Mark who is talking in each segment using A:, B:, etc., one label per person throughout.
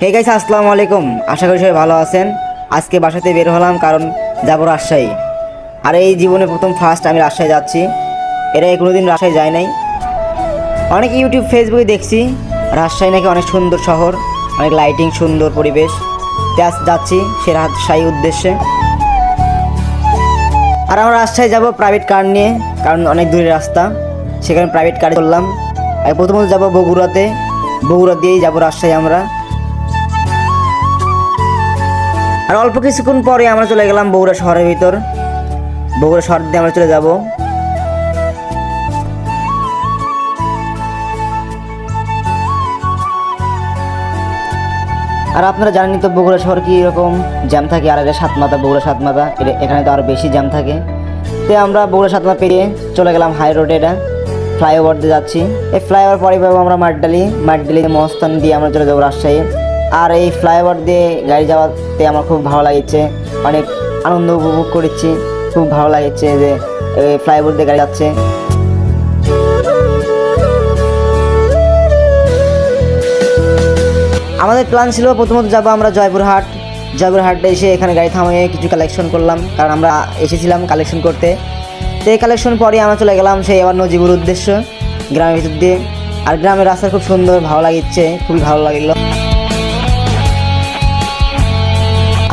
A: Hey guys আসসালামু আলাইকুম। আশা করি সবাই ভালো আছেন। আজকে বাসাতে বের হলাম কারণ যাব রাজশাহী। আর এই জীবনে প্রথম ফার্স্ট আমি রাজশাহী যাচ্ছি। এরা কোনোদিন রাজশাহী যায় নাই। অনেক ইউটিউব ফেসবুকে দেখছি। রাজশাহী নাকি অনেক সুন্দর শহর, অনেক লাইটিং সুন্দর পরিবেশ। আজ যাচ্ছি সে রাজশাহী উদ্দেশ্যে। আর আমরা রাজশাহী যাব প্রাইভেট কার নিয়ে, কারণ অনেক দূরের রাস্তা। সেখানে প্রাইভেট কারে চললাম আর প্রথমত যাব বগুড়াতে। বগুড়া দিয়েই যাব রাজশাহী আমরা। আর অল্প কিছুক্ষণ পরে আমরা চলে গেলাম বগুড়া শহরের ভিতর। বগুড়া শহর দিয়ে আমরা চলে যাব। আর আপনারা জানেন তো বগুড়া শহর কি এরকম জ্যাম থাকে আর এটা সাতমাথা, বগুড়া সাতমাথা এখানে তো আরও বেশি জ্যাম থাকে। তো আমরা বগুড়া সাতমাথা পেরিয়ে চলে গেলাম হাই রোডে এটা, ফ্লাইওভার দিয়ে যাচ্ছি। এই ফ্লাইওভার পরে পাবো আমরা মাঠডালি। মাঠডালি মহস্থান দিয়ে আমরা চলে যাব রাজশাহী। আর এই ফ্লাইওভার দিয়ে গাড়ি যাওয়াতে আমার খুব ভালো লাগছে। অনেক আনন্দ উপভোগ করেছি। খুব ভালো লাগছে যে ফ্লাইওভার দিয়ে গাড়ি যাচ্ছে। আমাদের প্ল্যান ছিল প্রথমত যাব আমরা জয়পুরহাট। জয়পুরহাটে এসে এখানে গাড়ি থামিয়ে কিছু কালেকশন করলাম। কারণ আমরা এসেছিলাম কালেকশন করতে। তো এই কালেকশন পরে আমরা চলে গেলাম সেই আবার নজিবুর উদ্দেশ্য, গ্রামের ভিতর দিয়ে। আর গ্রামের রাস্তা খুব সুন্দর, ভালো লাগিচ্ছে খুবই ভালো লাগল।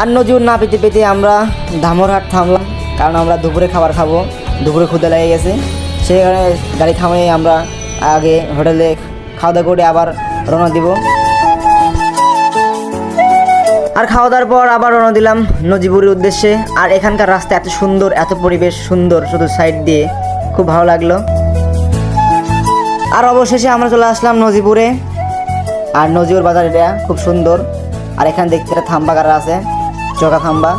A: আর নজিবুর না পেতে পেতে আমরা ধামরহাট থামলাম, কারণ আমরা দুপুরে খাবার খাব, দুপুরে ক্ষুদে লেগে গেছে। সেখানে গাড়ি থামিয়ে আমরা আগে হোটেলে খাওয়া দাওয়া করে আবার রওনা দিব। আর খাওয়া দাওয়ার পর আবার রওনা দিলাম নজিবুরের উদ্দেশ্যে। আর এখানকার রাস্তা এত সুন্দর, এত পরিবেশ সুন্দর, শুধু সাইড দিয়ে। খুব ভালো লাগল। আর অবশেষে আমরা চলে আসলাম নজিপুরে আর নজিবুর বাজার এটা খুব সুন্দর। আর এখানে দেখতে একটা থাম্বাগারা আছে। চোখা থাম্বা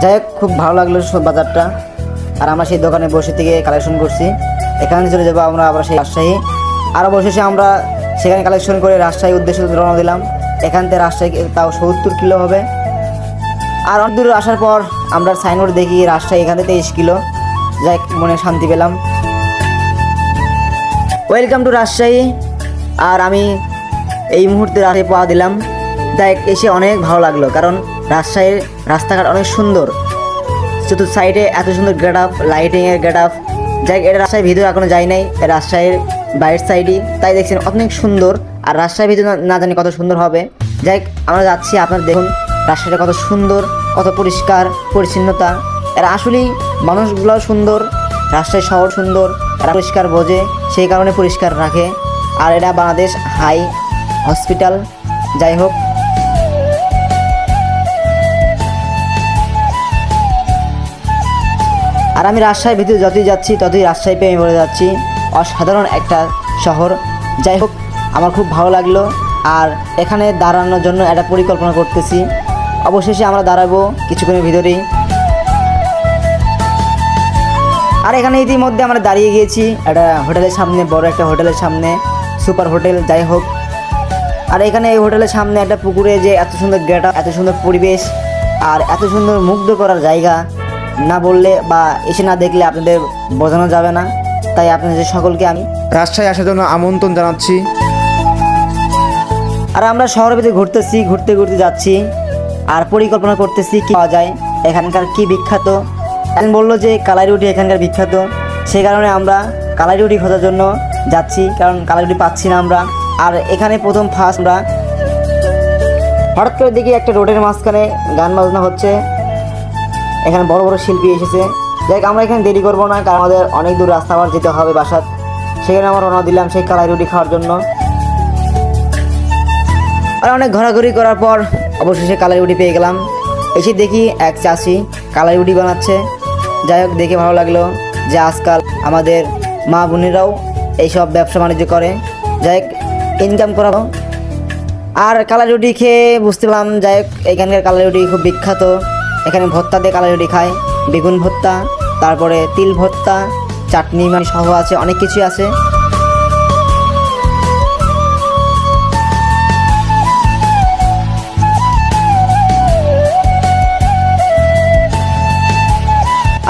A: যাই হোক, খুব ভালো লাগল সব বাজারটা। আর আমরা সেই দোকানে বসে থেকে কালেকশন করছি। এখানে চলে যাব আমরা আবার সেই রাজশাহী। আর অবশেষে আমরা সেখানে কালেকশন করে রাজশাহী উদ্দেশ্যে রওনা দিলাম। এখান থেকে রাজশাহী তাও সত্তর কিলো হবে। আর অনেক দূর আসার পর আমরা সাইনবোর্ড দেখি রাজশাহী এখান থেকে তেইশ কিলো। যাই মনে শান্তি পেলাম। Welcome to Rajshahi. আর আমি এই মুহূর্তে রাজশাহী পাওয়া দিলাম। তাই এসে অনেক ভালো লাগল, কারণ রাজশাহীর রাস্তাঘাট অনেক সুন্দর। চতুর্থ সাইডে এত সুন্দর গেট আপ লাইটিংয়ের গেট আপ যাই এটা রাজশাহীর ভিতরে এখনও যাই নাই রাজশাহীর বাইরের সাইডই তাই দেখছেন অনেক সুন্দর, আর রাজশাহীর ভিতরে না- জানি কত সুন্দর হবে। যাই আমরা যাচ্ছি, আপনারা দেখুন রাজশাহীটা কত সুন্দর, কত পরিষ্কার, পরিচ্ছন্নতা। এরা আসলেই মানুষগুলোও সুন্দর, রাজশাহী শহর সুন্দর, এরা পরিষ্কার বোঝে, সেই কারণে পরিষ্কার রাখে। আর এটা বাংলাদেশ হাই হসপিটাল, যাই হোক। আর আমি রাজশাহীর ভিতরে যতই যাচ্ছি, ততই রাজশাহী প্রেমে পড়ে যাচ্ছি। অসাধারণ একটা শহর। যাই হোক, আমার খুব ভালো লাগল। আর এখানে দাঁড়ানোর জন্য একটা পরিকল্পনা করতেছি। অবশেষে আমরা দাঁড়াবো কিছুক্ষণের ভিতরেই। আর এখানে ইতিমধ্যে আমরা দাঁড়িয়ে গিয়েছি একটা হোটেলের সামনে, বড় একটা হোটেলের সামনে, সুপার হোটেল, যাই হোক। আর এখানে এই হোটেলের সামনে একটা পুকুরে যে এত সুন্দর গেট এত সুন্দর পরিবেশ, আর এত সুন্দর মুগ্ধ করার জায়গা না বললে বা এসে না দেখলে আপনাদের বোঝানো যাবে না। তাই আপনাদের সকলকে আমি
B: রাজশাহী আসার জন্য আমন্ত্রণ জানাচ্ছি।
A: আর আমরা শহরের ভিতরে ঘুরতেছি, ঘুরতে ঘুরতে যাচ্ছি। আর পরিকল্পনা করতেছি কি পাওয়া যায়, এখানকার কি বিখ্যাত। একজন বলল যে কালাই রুটি এখানকার বিখ্যাত। সেই কারণে আমরা কালাই রুটি খোঁজার জন্য যাচ্ছি, কারণ কালাই রুটি পাচ্ছি না আমরা। আর এখানে প্রথম ফার্স্ট আমরা হঠাৎ করে দেখি একটা রোডের মাঝখানে গান বাজনা হচ্ছে। এখানে বড় বড় শিল্পী এসেছে। যাই আমরা এখানে দেরি করব না, কারণ আমাদের অনেক দূর রাস্তা আবার যেতে হবে বাসাত সেখানে আমরা রওনা দিলাম সেই কালাই রুটি খাওয়ার জন্য। আর অনেক ঘোরাঘুরি করার পর অবশেষে কালাই রুটি পেয়ে গেলাম। এসে দেখি এক চাষি কালাই রুটি বানাচ্ছে। যাই হোক, দেখে ভালো লাগল যে আজকাল আমাদের মা বোনেরাও এইসব ব্যবসা বাণিজ্য করে। যাই হোক ইনকাম করাবো। আর কালাই রুটি খেয়ে বুঝতে পারলাম, যাই হোক, এখানকার কালাই রুটি খুব বিখ্যাত। এখানে ভর্তা দিয়ে কালাই রুটি খায়, বেগুন ভর্তা, তারপরে তিল ভর্তা, চাটনি মানে সহ আছে, অনেক কিছুই আছে।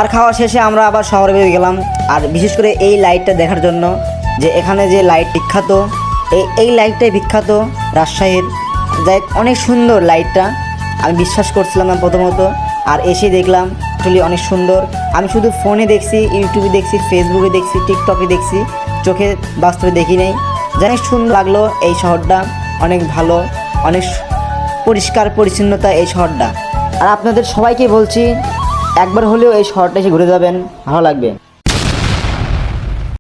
A: আর খাওয়া শেষে আমরা আবার শহরে বেরিয়ে গেলাম, আর বিশেষ করে এই লাইটটা দেখার জন্য যে এখানে যে লাইট বিখ্যাত, এই এই লাইটটাই বিখ্যাত রাজশাহীর। যাই অনেক সুন্দর লাইটটা, আমি বিশ্বাস করছিলাম না প্রথমত। আর এসে দেখলাম অ্যাকচুয়ালি অনেক সুন্দর। আমি শুধু ফোনে দেখছি ইউটিউবে দেখছি ফেসবুকে দেখছি টিকটকে দেখছি চোখে বাস্তবে দেখি নেই। হোক, সুন্দর লাগল এই শহরটা অনেক ভালো অনেক পরিষ্কার পরিচ্ছন্নতা এই শহরটা। আর আপনাদের সবাইকে বলছি একবার হলেও এই শহরটা এসে ঘুরে যাবেন ভালো লাগবে।